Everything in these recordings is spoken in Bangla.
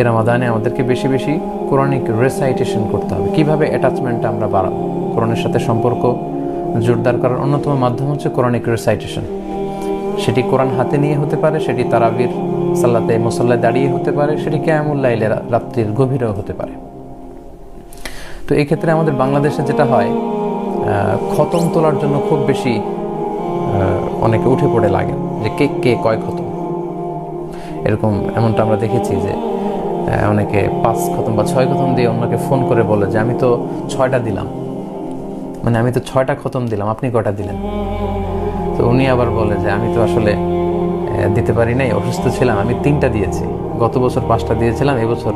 এ রামাদানে আমাদেরকে বেশি বেশি কোরআনিক রেসাইটেশন করতে হবে। কীভাবে অ্যাটাচমেন্টটা আমরা বাড়াবো? কোরআনের সাথে সম্পর্ক জোরদার করার অন্যতম মাধ্যম হচ্ছে কোরআনিক রেসাইটেশন সেটি কোরআন হাতে নিয়ে হতে পারে, সেটি তারাবির সাল্লাতে মোসাল্লায় দাঁড়িয়ে হতে পারে, সেটি ক্যামুল্লাইলে রাত্রির গভীরেও হতে পারে। তো এই ক্ষেত্রে আমাদের বাংলাদেশে যেটা হয় খতম তোলার জন্য খুব বেশি অনেকে উঠে পড়ে লাগে যে কে কে কয় খতম। এরকম এমনটা আমরা দেখেছি যে অনেকে পাঁচ খতম বা ছয় খতম দিয়ে অন্যকে ফোন করে বলে যে, আমি তো ছয়টা দিলাম। মানে আমি তো ছয়টা খতম দিলাম। আপনি কয়টা দিলেন? তো উনি আবার বলে যে, আমি তো আসলে দিতে পারি নাই, অসুস্থ ছিলাম। আমি তিনটা দিয়েছি। গত বছর পাঁচটা দিয়েছিলাম এবছর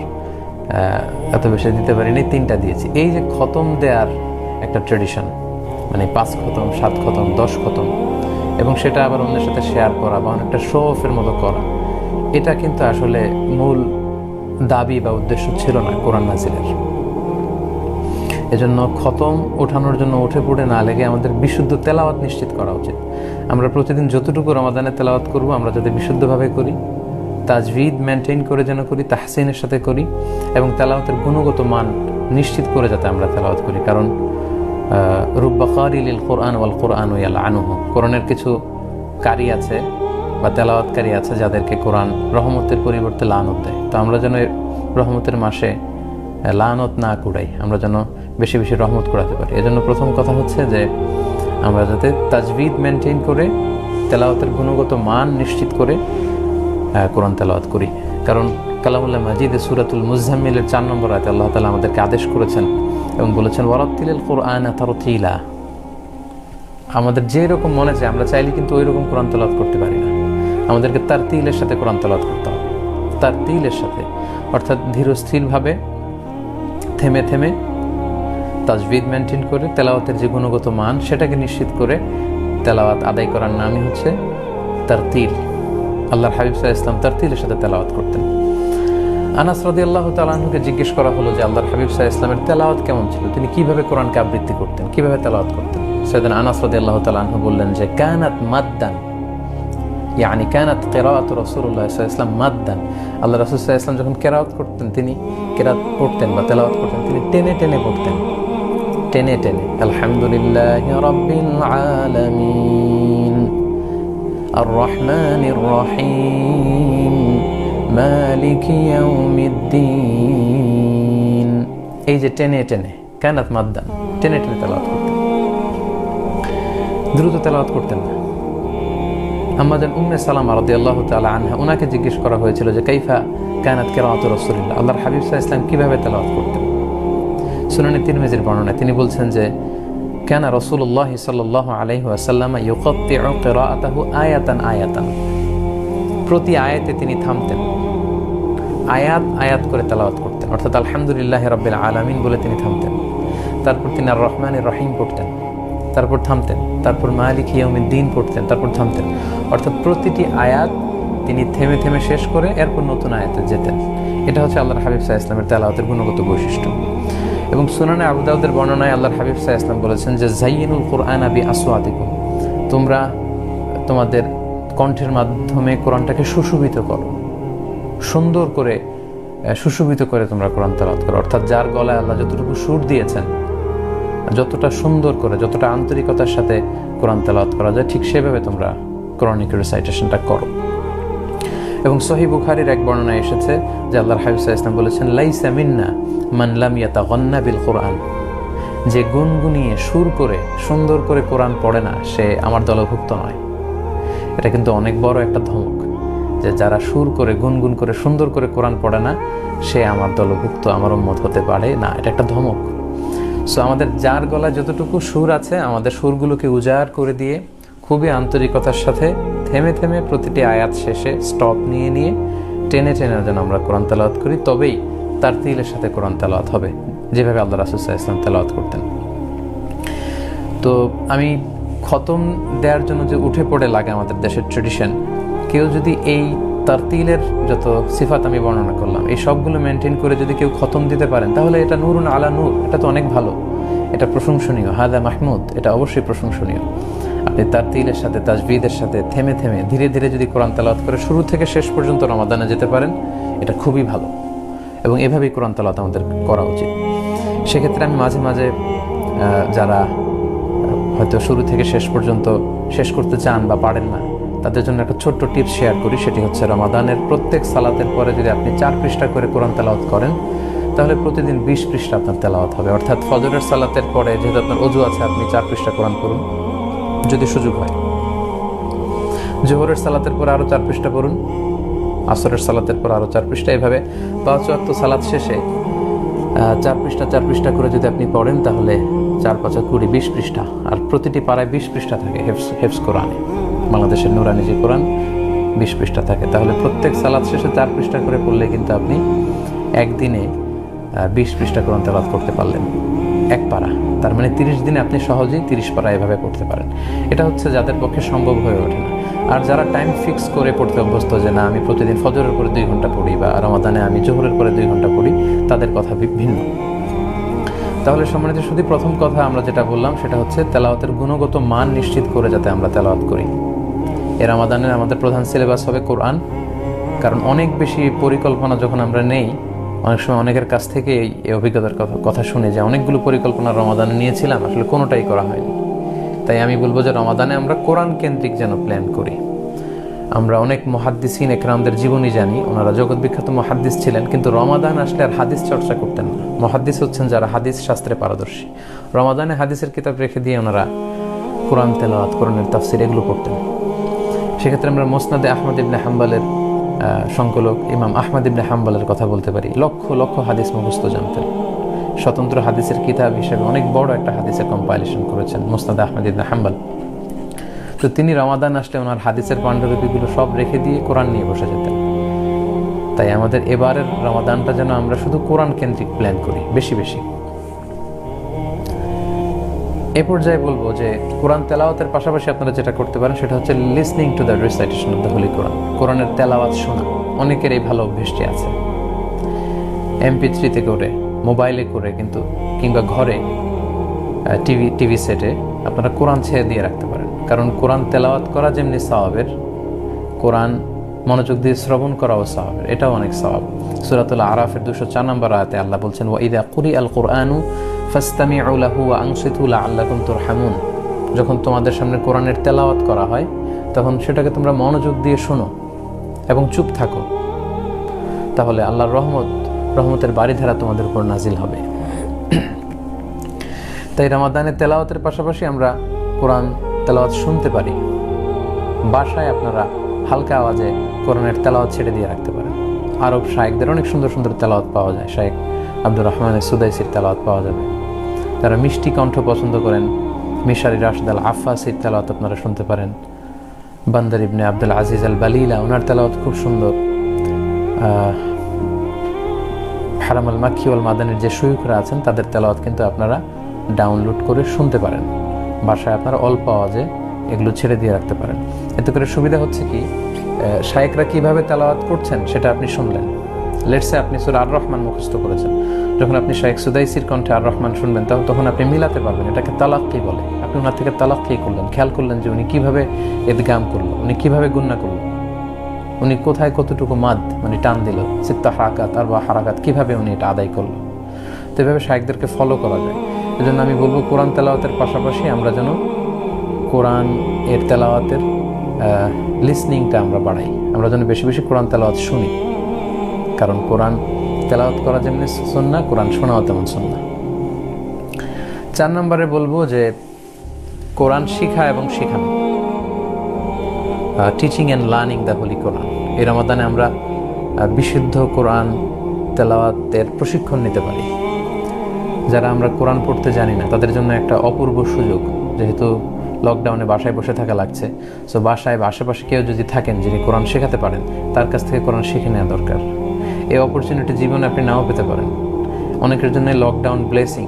এত বেশি দিতে পারি নাই, তিনটা দিয়েছি। এই যে খতম দেওয়ার একটা ট্রেডিশন মানে পাঁচ খতম সাত খতম দশ খতম এবং সেটা আবার অন্যের সাথে শেয়ার করা বা অনেকটা শো অফের মতো করা, এটা কিন্তু আসলে মূল দাবি বা উদ্দেশ্য ছিল না কোরআন নাজিরের এজন্য খতম ওঠানোর জন্য উঠে পড়ে না লেগে আমাদের বিশুদ্ধ তেলাওয়াত নিশ্চিত করা উচিত। আমরা প্রতিদিন যতটুকু রমাদানে তেলাওয়াত করব, আমরা যাতে বিশুদ্ধভাবে করি তাজভিদ মেনটেন করে যেন করি, তাহসিনের সাথে করি, এবং তেলাওয়াতের গুণগত মান নিশ্চিত করে যাতে আমরা তেলাওয়াত করি। কারণ রুব্বাকারিল কোরআন ওয়াল কোরআন ওয়াল আনুহ কোরআনের কিছু কারি আছে বা তেলাওয়াতকারী আছে যাদেরকে কোরআন রহমতের পরিবর্তে লানত দেয়। তো আমরা যেন রহমতের মাসে লানত না কুড়াই, আমরা যেন বেশি বেশি রহমত কুড়াতে পারি। এজন্য প্রথম কথা হচ্ছে যে, আমরা যাতে তাজবিদ মেনটেন করে, তেলাওয়াতের গুণগত মান নিশ্চিত করে কোরআন তেলাওয়াত করি। কারণ কালামুল্লাহ মাজিদ সুরাতুল মুজাম্মিলের চার নম্বর আয়তে আল্লাহ তালা আমাদেরকে আদেশ করেছেন এবং বলেছেন, ওয়ারাত্তিলিল কোরআন তারতিলা। আমাদের যে রকম মনে চায়, আমরা চাইলে কিন্তু ওই রকম কোরআন তেলাওয়াত করতে পারি না। আমাদেরকে তার তিলের সাথে কোরআন তেলাওয়াত করতে হবে। তার তিলের সাথে। অর্থাৎ ধীরস্থিরভাবে, থেমে থেমে তাজবিদ মেনটেন করে, তেলাওয়াতের যে গুণগত মান, সেটাকে নিশ্চিত করে তেলাওয়াত আদায় করার নামই হচ্ছে তার তিল আল্লাহর হাবিব সাহা ইসলাম তার তিলের সাথে তেলাওয়াত করতেন। আনাস রদি আল্লাহ তালাহুকে জিজ্ঞেস করা হলো যে, আল্লাহর হাবিব সাহা ইসলামের তেলাওয়াত কেমন ছিল? তিনি কীভাবে কোরআনকে আবৃত্তি করতেন? কীভাবে তেলাওয়াত করতেন? সেদিন আনাস রদি আল্লাহ তালাহু বললেন যে, কানাত মাদ্দান ইয়ানি কানাত কেরাত রসুল্লাহ ইসলাম মাদ্দান আল্লাহ রসুল ইসলাম যখন কেরাত করতেন, তিনি কেরাত পড়তেন বা তেলাওয়াত করতেন, তিনি টেনে টেনে পড়তেন। টেনে টেনে, আলহামদুলিল্লাহ রব্বিল আলামিন আর রহমান রহিম, মালিক ইয়াউমিদ্দিন। এই যে টেনে টেনে, কানাত মাদ্দান, টেনে টেনে তেলাওয়াত করতেন। দ্রুত তেলাওয়াত করতেন না। আমাদের উম্মে সালামা রদি আল্লাহ তালা আনহা ওনাকে জিজ্ঞেস করা হয়েছিল যে, কাইফা কানাত কেরাত রসুলিল্লাহ? আল্লাহর হাবিব সাহা ইসলাম কীভাবে তেলাওয়াত করতেন? সুনানি তিরমিজির বর্ণনা তিনি বলছেন যে, কেন রসুল্লাহ সাল্লাহ আলহি আসাল্লাম আয়াতান আয়াতান। প্রতি আয়াতে তিনি থামতেন। আয়াত আয়াত করে তেলাওয়াত করতেন। অর্থাৎ আলহামদুলিল্লাহ রব্বিল আলামিন বলে তিনি থামতেন। তারপর তিনি আর রহমানের রহিম পড়তেন। তারপর থামতেন। তারপর মালিক ইয়াউমিন দিন পড়তেন, তারপর থামতেন। অর্থাৎ প্রতিটি আয়াত তিনি থেমে থেমে শেষ করে এরপর নতুন আয়াতে যেতেন। এটা হচ্ছে আল্লাহর হাবিব সাহা ইসলামের তেলাওয়াতের গুণগত বৈশিষ্ট্য। এবং সুনানে আবুদাউদের বর্ণনায় আল্লাহর হাবিব সাহা ইসলাম বলেছেন যে জাইনুল কোরআন আবি আসোয়াদিকুম তোমরা তোমাদের কণ্ঠের মাধ্যমে কোরআনটাকে সুশোভিত করো। সুন্দর করে, সুশোভিত করে তোমরা কোরআন তেলাওয়াত করো। অর্থাৎ যার গলায় আল্লাহ যতটুকু সুর দিয়েছেন যতটা সুন্দর করে, যতটা আন্তরিকতার সাথে কোরআন তেলাওয়াত করা যায়, ঠিক সেভাবে তোমরা কোরআনিক রিসাইটেশনটা করো। এবং সহি বুখারির এক বর্ণনায় এসেছে যে আল্লাহর হাবিব সাহা ইসলাম বলেছেন, লাইসা মিন্না মানলাম ইয়াতা গন্না বিল কোরআন। যে গুনগুনিয়ে সুর করে, সুন্দর করে কোরআন পড়ে না, সে আমার দলভুক্ত নয়। এটা কিন্তু অনেক বড় একটা ধমক যে যারা সুর করে, গুনগুন করে, সুন্দর করে কোরআন পড়ে না, সে আমার দলভুক্ত, আমার উন্মত হতে পারে না। এটা একটা ধমক। সো আমাদের যার গলায় যতটুকু সুর আছে, আমাদের সুরগুলোকে উজাড় করে দিয়ে খুবই আন্তরিকতার সাথে থেমে থেমে প্রতিটি আয়াত শেষে স্টপ নিয়ে নিয়ে টেনে টেনে যেন আমরা কোরআন তেলাওয়াত করি, তবেই তার তিলের সাথে কোরআন তেলাওয়াত হবে। যেভাবে আল্লাহ রাসুসাহ ইসলাম তেলাওয়াত করতেন। তো আমি খতম দেওয়ার জন্য যে উঠে পড়ে লাগে আমাদের দেশের ট্রেডিশন কেউ যদি এই তার তিলের যত সিফাত আমি বর্ণনা করলাম, এই সবগুলো মেনটেন করে যদি কেউ খতম দিতে পারেন, তাহলে এটা নুরুন আলা নূর, এটা তো অনেক ভালো। এটা প্রশংসনীয়। হাদা মাহমুদ, এটা অবশ্যই প্রশংসনীয়। আপনি তার তিলের সাথে, তাজবিদের সাথে থেমে থেমে, ধীরে ধীরে যদি কোরআন তেলাওয়াত করে, শুরু থেকে শেষ পর্যন্ত রমাদানে যেতে পারেন, এটা খুবই ভালো। এবং এভাবেই কোরআন তালাওয়াত আমাদের করা উচিত। সেক্ষেত্রে আমি মাঝে মাঝে যারা হয়তো শুরু থেকে শেষ পর্যন্ত শেষ করতে চান বা পারেন না তাদের জন্য একটা ছোট্ট টিপস শেয়ার করি, সেটি হচ্ছে রমাদানের প্রত্যেক সালাতের পরে যদি আপনি চার পৃষ্ঠা করে কোরআন তেলাওয়াত করেন, তাহলে প্রতিদিন বিশ পৃষ্ঠা আপনার তেলাওয়াত হবে। অর্থাৎ ফজরের সালাতের পরে যেহেতু আপনার অজু আছে, আপনি চার পৃষ্ঠা কোরআন করুন যদি সুযোগ হয়। জোহরের সালাতের পরে আরও চার পৃষ্ঠা পড়ুন, আসরের সালাতের পর আরও চার পৃষ্ঠা। এভাবে পাঁচ ওয়াক্ত সালাত শেষে চার পৃষ্ঠা চার পৃষ্ঠা করে যদি আপনি পড়েন, তাহলে চার পাঁচা কুড়ি, বিশ পৃষ্ঠা। আর প্রতিটি পাড়ায় বিশ পৃষ্ঠা থাকে হেফস হেফস কোরআনে। বাংলাদেশের নুরানি যে কোরআন, বিশ পৃষ্ঠা থাকে। তাহলে প্রত্যেক সালাদ শেষে চার পৃষ্ঠা করে পড়লে কিন্তু আপনি একদিনে বিশ পৃষ্ঠা কোরআন তেলাত করতে পারলেন এক পারা তার মানে তিরিশ দিনে আপনি সহজেই তিরিশ পারা এভাবে পড়তে পারেন। এটা হচ্ছে যাদের পক্ষে সম্ভব হয়ে ওঠে না। আর যারা টাইম ফিক্স করে পড়তে অভ্যস্ত যে, না, আমি প্রতিদিন ফজরের পরে দুই ঘণ্টা পড়ি বা রমাদানে আমি জোহরের পরে দুই ঘণ্টা পড়ি, তাদের কথা ভিন্ন। তাহলে সম্মানিত শুধু প্রথম কথা আমরা যেটা বললাম সেটা হচ্ছে তেলাওয়াতের গুণগত মান নিশ্চিত করে যাতে আমরা তেলাওয়াত করি। এ রমাদানের আমাদের প্রধান সিলেবাস হবে কোরআন। কারণ অনেক বেশি পরিকল্পনা যখন আমরা নেই, অনেক সময় অনেকের কাছ থেকে এই অভিজ্ঞতার কথা কথা শুনে যে অনেকগুলো পরিকল্পনা রমাদানে নিয়েছিলাম, আসলে কোনোটাই করা হয়নি। তাই আমি বলব যে রমাদানে আমরা কোরআন কেন্দ্রিক যেন প্ল্যান করি। আমরা অনেক মহাদ্দিসিন একরামদের জীবনী জানি। ওনারা জগৎ বিখ্যাত মহাদ্দিস ছিলেন, কিন্তু রমাদান আসলে আর হাদিস চর্চা করতেন না। মহাদ্দিস হচ্ছেন যারা হাদিস শাস্ত্রে পারদর্শী। রমাদানে হাদিসের কিতাব রেখে দিয়ে ওনারা কোরআন তেলাওয়াত, কোরআনের তাফসির এগুলো করতেন সেক্ষেত্রে আমরা মোসনাদে আহমদ ইবনে হাম্বালের সংকলক ইমাম আহমদ ইবনে হাম্বালের কথা বলতে পারি। লক্ষ লক্ষ হাদিস মুখস্থ জানতেন। স্বতন্ত্র হাদিসের কিতাব হিসেবে অনেক বড় একটা হাদিসের কম্পাইলেশন করেছেন মোসনাদে আহমদ ইবনে হাম্বাল। তো তিনি রমাদান আসলে ওনার হাদিসের পাণ্ডুলিপিগুলো সব রেখে দিয়ে কোরআন নিয়ে বসে যেতেন। তাই আমাদের এবারের রমাদানটা যেন আমরা শুধু কোরআন কেন্দ্রিক প্ল্যান করি, বেশি বেশি। এ পর্যায়ে বলব যে কোরআন তেলাওয়াতের পাশাপাশি আপনারা যেটা করতে পারেন সেটা হচ্ছে listening to the recitation of the holy Quran কোরআনের তেলাওয়াত শোনা, অনেকের এই ভালো অভ্যেসটি আছে। এমপি থ্রিতে করে মোবাইলে করে, কিন্তু কিংবা ঘরে টিভি টিভি সেটে আপনারা কোরআন ছেড়ে দিয়ে রাখতে পারেন। কারণ কোরআন তেলাওয়াত করা যেমনি সাহাবের কোরআন মনোযোগ দিয়ে শ্রবণ করাও সাহাবের এটাও অনেক সাহাব সুরাতুল আরাফের দুশো চার নম্বর আয়াতে আল্লাহ বলছেন ওয়া ইদা কুরি আল কোরআনু ফাস্তামিউ লাহু ওয়া আনসিতু লাআল্লাকুম তুরহামুন। যখন তোমাদের সামনে কোরআনের তেলাওয়াত করা হয়, তখন সেটাকে তোমরা মনোযোগ দিয়ে শোনো এবং চুপ থাকো। তাহলে আল্লাহর রহমত, রহমতের বাড়িধারা তোমাদের উপর নাজিল হবে। তাই রামাদানের তেলাওয়াতের পাশাপাশি আমরা কোরআন তেলাওয়াত শুনতে পারি। বাসায় আপনারা হালকা আওয়াজে কোরআনের তেলাওয়াত ছেড়ে দিয়ে রাখতে পারেন। আরব শায়েকদের অনেক সুন্দর সুন্দর তেলাওয়াত পাওয়া যায়। শায়েক আব্দুর রহমানের সুদাইসির তেলাওয়াত পাওয়া যাবে। যারা মিষ্টি কণ্ঠ পছন্দ করেন মিশারি রাশদ আল আফাসির তেলাওয়াত আপনারা শুনতে পারেন। বান্দার ইবনে আব্দুল আজিজ আল বালিলা ওনার তেলাওয়াত খুব সুন্দর। আহ, হারাম আল মাদানের যে সৈয়করা আছেন তাদের তেলাওয়াত কিন্তু আপনারা ডাউনলোড করে শুনতে পারেন। বাসায় আপনারা অল্প আওয়াজে এগুলো ছেড়ে দিয়ে রাখতে পারেন। এতে করে সুবিধা হচ্ছে কি শায়েকরা কীভাবে তেলাওয়াত করছেন সেটা আপনি শুনলেন। লেটসে আপনি সুর আর রহমান মুখস্থ করেছেন। যখন আপনি শায়েক সুদাইসির কণ্ঠে আর রহমান শুনবেন, তখন তখন আপনি মিলাতে পারবেন, এটাকে তালাক্কি বলে। আপনি ওনার থেকে তালাক্কি করলেন, খেয়াল করলেন যে উনি কীভাবে এদগাম করল, উনি কীভাবে গুন্না করল। উনি কোথায় কতটুকু মাদ মানে টান দিল সিত্তা হারাকাত আর বা হারাকাত কীভাবে উনি এটা আদায় করল। তো এভাবে শায়েকদেরকে ফলো করা যায়। এজন্য আমি বলব কোরআন তেলাওয়াতের পাশাপাশি আমরা যেন কোরআন এর তেলাওয়াতের লিসনিংটা আমরা বাড়াই। আমরা যেন বেশি বেশি কোরআন তেলাওয়াত শুনি। কারণ কোরআন তেলাওয়াত করা যেমনি সন্না, কোরআন শোনাও তেমন সন্না। চার নম্বরে বলব যে কোরআন শিখা এবং শেখানো। Teaching and learning the holy Quran এই রমাদানে আমরা বিশুদ্ধ কোরআন তেলাওয়াতের প্রশিক্ষণ নিতে পারি। যারা আমরা কোরআন পড়তে জানি না, তাদের জন্য একটা অপূর্ব সুযোগ। যেহেতু লকডাউনে বাসায় বসে থাকা লাগছে সো বাসায় বা আশেপাশে কেউ যদি থাকেন যিনি কোরআন শেখাতে পারেন, তার কাছ থেকে কোরআন শিখে নেওয়া দরকার। এই অপরচুনিটি জীবনে আপনি নাও পেতে পারেন। অনেকের জন্য লকডাউন ব্লেসিং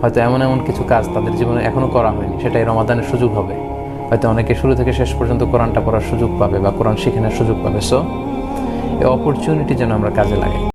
হয়তো এমন এমন কিছু কাজ তাদের জীবনে এখনও করা হয়নি, সেটাই রমাদানের সুযোগ হবে। হয়তো অনেকে শুরু থেকে শেষ পর্যন্ত কোরআনটা পড়ার সুযোগ পাবে বা কোরআন শিখে সুযোগ পাবে। সো এই অপরচুনিটি যেন আমরা কাজে লাগাই।